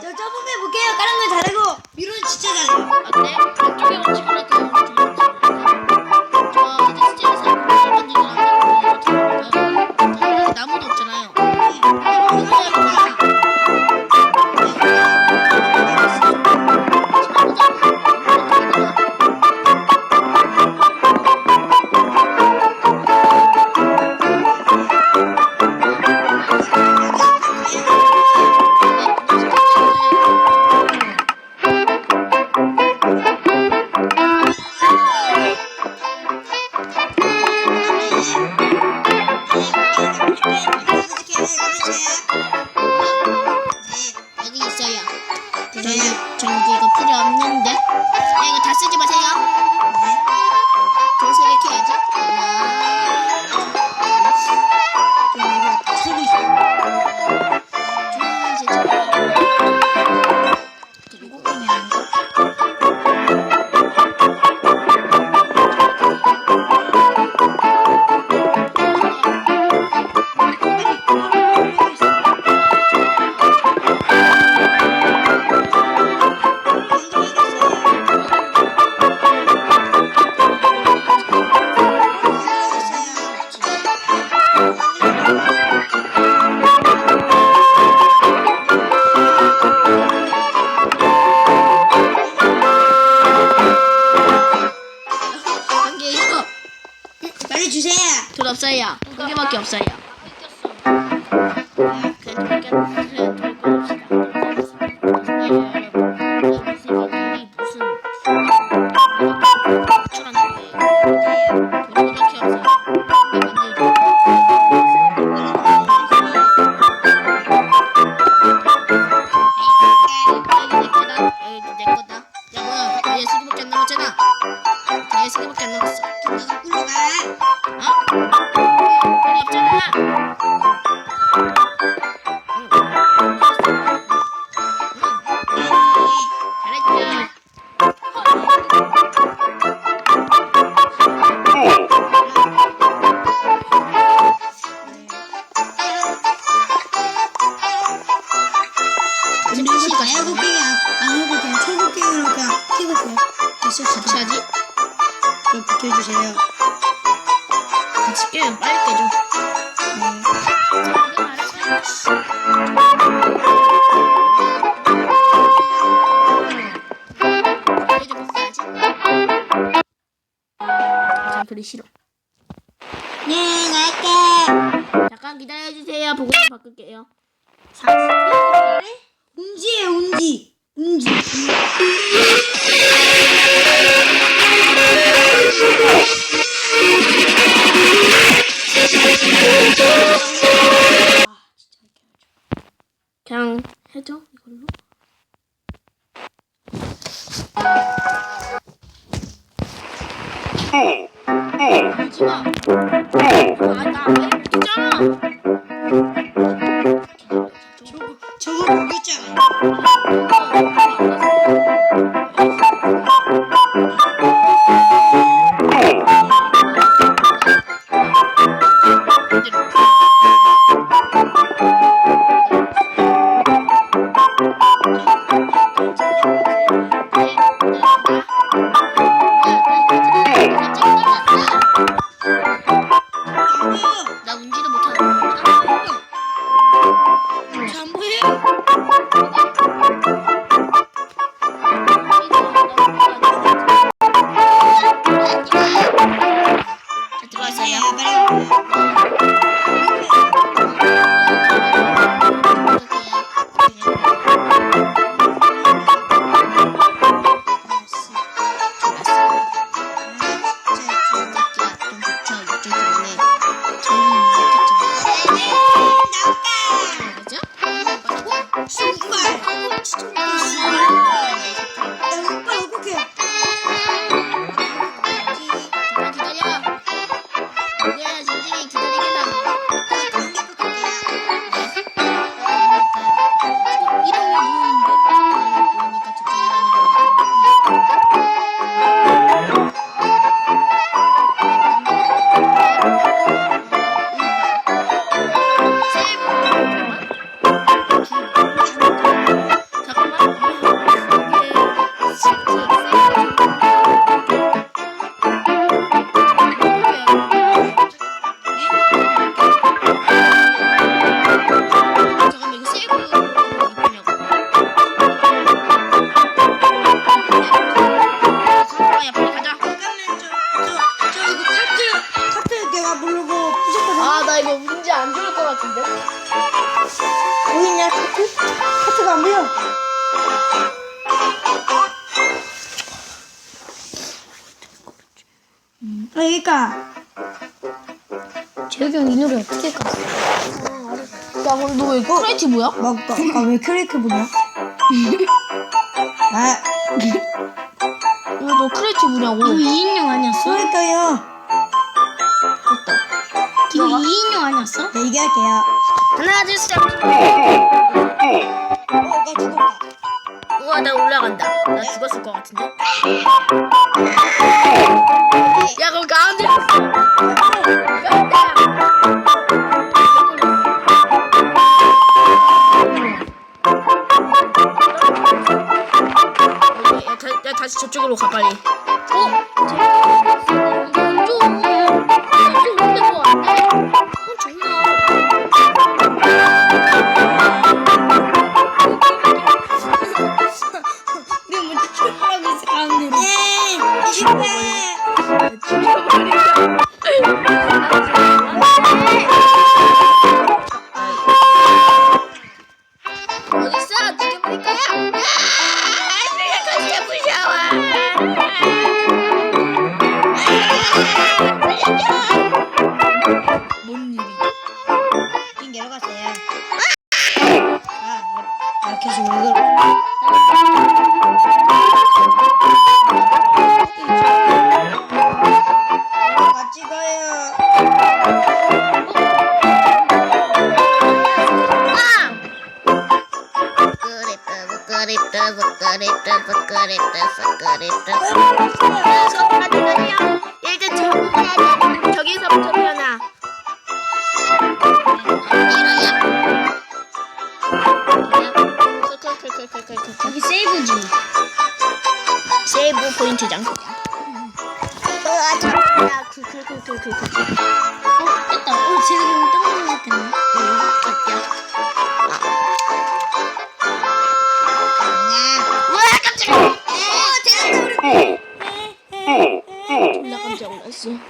저 점프해 볼게요. 건 잘하고 미로는 진짜 잘해요. 아, 그래? 왼쪽에 오지 않 저기 저기 이거 필요 없는데. 주세요. 돈 없어요. 한 개밖에 없어요. 그래, 돈 껴- 그 그냥 켜볼게요. 됐어, 진짜. 하지? 좀 비켜주세요. 같이 깨면 빨리 깨져. 네. 그리 싫어. 네, 갈게. 잠깐 기다려주세요. 보고 바꿀게요. 운지에 운지. 그냥 해줘 이걸로. 울지 마. 아, 나왜 울잖아. 저 Hadi iyi ki 여기까. 재혁이 형 이 노래 어떻게 깠어? 야, 그럼 너왜 크레이티 뭐야? 아까 왜 크레이크 보냐? 아왜너 크레이티 뭐냐고? 이거 2인용 아니었어? 그러니까요. 이거 2인용 아니었어? 네 얘기할게요. 하나, 둘, 셋. 어, 나 죽었다. 우와, 나 올라간다. 나 죽었을 것 같은데? 저쪽으로 가, 빨리. 일단 정해야 돼. 저기서부터 태어나. 여기 세이브지. 세이브 포인트장. 으아, 잡았다. 그, 그, 그, 그, 그, 그. 어, 됐다. 어, 지금 떨어졌겠네. isso.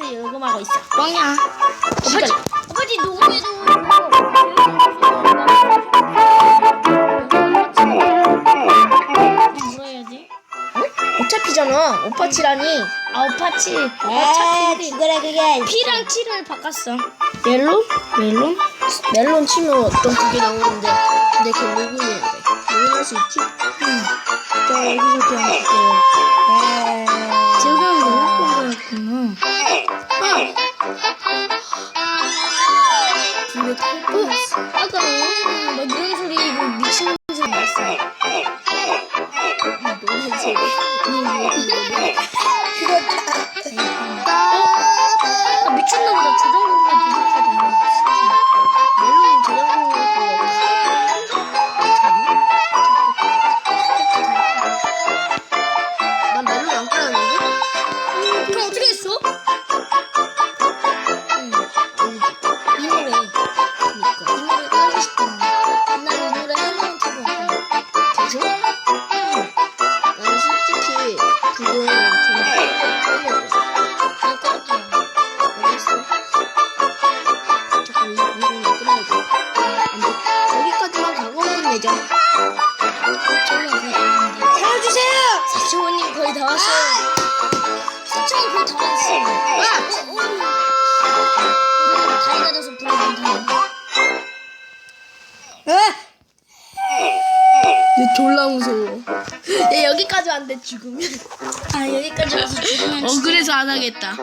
어디서 녹음하고 있어. 뻥이야. 오빠지 오퍼치 녹음해도 뭐라 해야지? 어차피잖아. 오빠치라니. 아 오파치. 아 죽어라 그게 P랑 T를 바꿨어. 멜론? 멜론? 멜론 치면 어떤 그게 나오는데 근데 걔 로그인해야 돼. 로그인할 수 있지? 자 여기서 그냥 할게요 왔는데. 살려주세요 사초원님 거의 다 왔어요. 사초원 거의 다 왔어. 아! 어, 어. 다리 가 져서 불을 안 타네. 아얘 졸라 무서워. 얘 여기까지 안 돼, 죽으면. 아 여기까지 와서 죽으면 어, 그래서 안 하겠다.